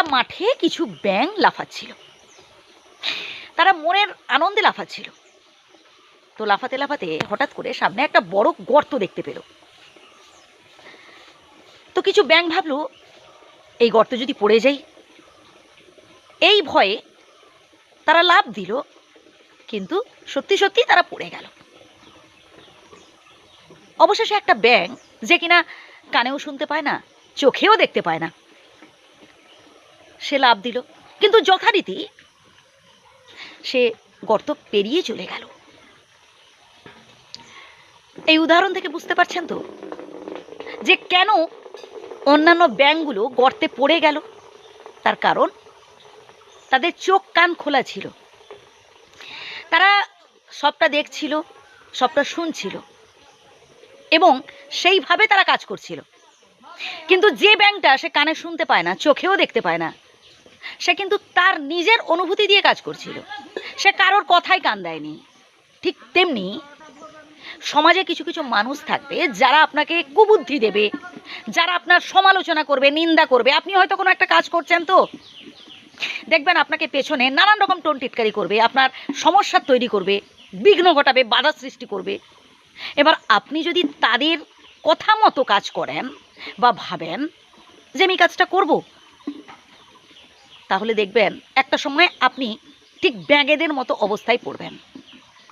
একটা মাঠে কিছু ব্যাং লাফাচ্ছিল। তারা মনের আনন্দে লাফাচ্ছিল। তো লাফাতে লাফাতে হঠাৎ করে সামনে একটা বড় গর্ত দেখতে পেল। তো কিছু ব্যাং ভাবলো, এই গর্তে যদি পড়ে যাই? এই ভয়ে তারা লাভ দিল, কিন্তু সত্যি সত্যি তারা পড়ে গেল। অবশেষে একটা ব্যাং যে কিনা কানেও শুনতে পায় না, চোখেও দেখতে পায় না সে লাভ দিল। কিন্তু যথারীতি সে গর্ত পেরিয়ে চলে গেল। এই উদাহরণ থেকে বুঝতে পারছেন তো? যে কেন অন্যান্য ব্যাংকগুলো গর্তে পড়ে গেল? তার কারণ তাদের চোখ কান খোলা ছিল। তারা সবটা দেখছিল, সবটা শুনছিল এবং সেইভাবে তারা কাজ করছিল। কিন্তু যে ব্যাংকটা সে কানে শুনতে পায় না, চোখেও দেখতে পায় না সে কিন্তু তার নিজের অনুভূতি দিয়ে কাজ করছিল। সে কারোর কথাই কান দেয়নি। ঠিক তেমনি সমাজে কিছু কিছু মানুষ থাকবে যারা আপনাকে কুবুদ্ধি দেবে, যারা আপনার সমালোচনা করবে, নিন্দা করবে। আপনি হয়তো কোনো একটা কাজ করছেন তো। দেখবেন আপনাকে পেছনে নানান রকম টোন টিটকারি করবে, আপনার সমস্যা তৈরি করবে, বিঘ্ন ঘটাবে, বাধা সৃষ্টি করবে। এবার আপনি যদি তাদের কথা মতো কাজ করেন বা ভাবেন যে আমি কাজটা করব তাহলে দেখবেন, একটা সময় আপনি ঠিক ব্যাঙেদের মতো অবস্থায় পড়বেন।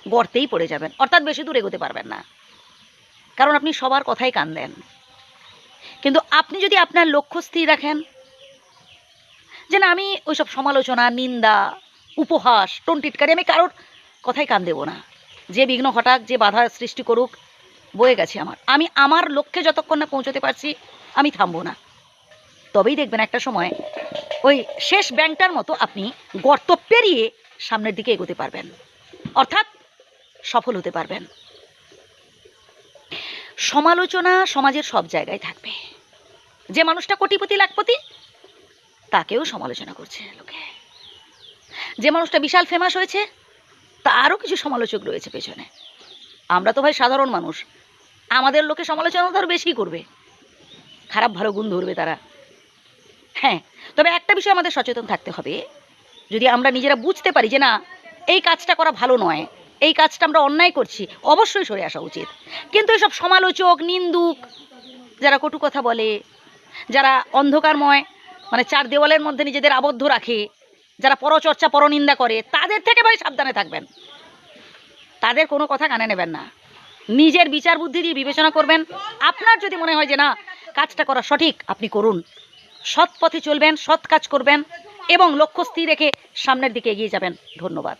গর্তেই পড়ে যাবেন। অর্থাৎ বেশি দূর এগোতে পারবেন না। কারণ আপনি সবার কথাই কান দেন। কিন্তু আপনি যদি আপনার লক্ষ্য স্থির রাখেন, যে না, আমি ওইসব সমালোচনা, নিন্দা, উপহাস, টন্টিটকারি, আমি কারোর কথাই কান দেবো না। যে বিঘ্ন ঘটাক, যে বাধা সৃষ্টি করুক, বয়ে গেছে আমার। আমি আমার লক্ষ্যে যতক্ষণ না পৌঁছতে পারছি, আমি থামবো না। তবেই দেখবেন একটা সময় ওই শেষ ব্যাংকটার মতো আপনি গর্ত পেরিয়ে সামনের দিকে এগোতে পারবেন। অর্থাৎ সফল হতে পারবেন। সমালোচনা সমাজের সব জায়গায় থাকবে। যে মানুষটা কোটিপতি, লাখপতি, তাকেও সমালোচনা করছে লোকে। যে মানুষটা বিশাল ফেমাস হয়েছে তারও কিছু সমালোচক রয়েছে পেছনে। আমরা তো ভাই সাধারণ মানুষ, আমাদের লোকে সমালোচনা তো আরও বেশি করবে। খারাপ ভালো গুণ ধরবে তারা। হ্যাঁ তবে একটা বিষয় আমাদের সচেতন থাকতে হবে। যদি আমরা নিজেরা বুঝতে পারি যে না, এই কাজটা করা ভালো নয়, এই কাজটা আমরা অন্যায় করছি, অবশ্যই সরে আসা উচিত। কিন্তু এসব সমালোচক, নিন্দুক, যারা কটু কথা বলে, যারা অন্ধকারময় মানে চার দেওয়ালের মধ্যে নিজেদের আবদ্ধ রাখে, যারা পরচর্চা, পরনিন্দা করে, তাদের থেকে ভাই সাবধানে থাকবেন। তাদের কোনো কথা কানে নেবেন না। নিজের বিচার বুদ্ধি দিয়ে বিবেচনা করবেন। আপনার যদি মনে হয় যে না, কাজটা করা সঠিক, আপনি করুন। সৎ পথে চলবেন, সৎ কাজ করবেন এবং লক্ষ্য স্থির রেখে সামনের দিকে এগিয়ে যাবেন। ধন্যবাদ।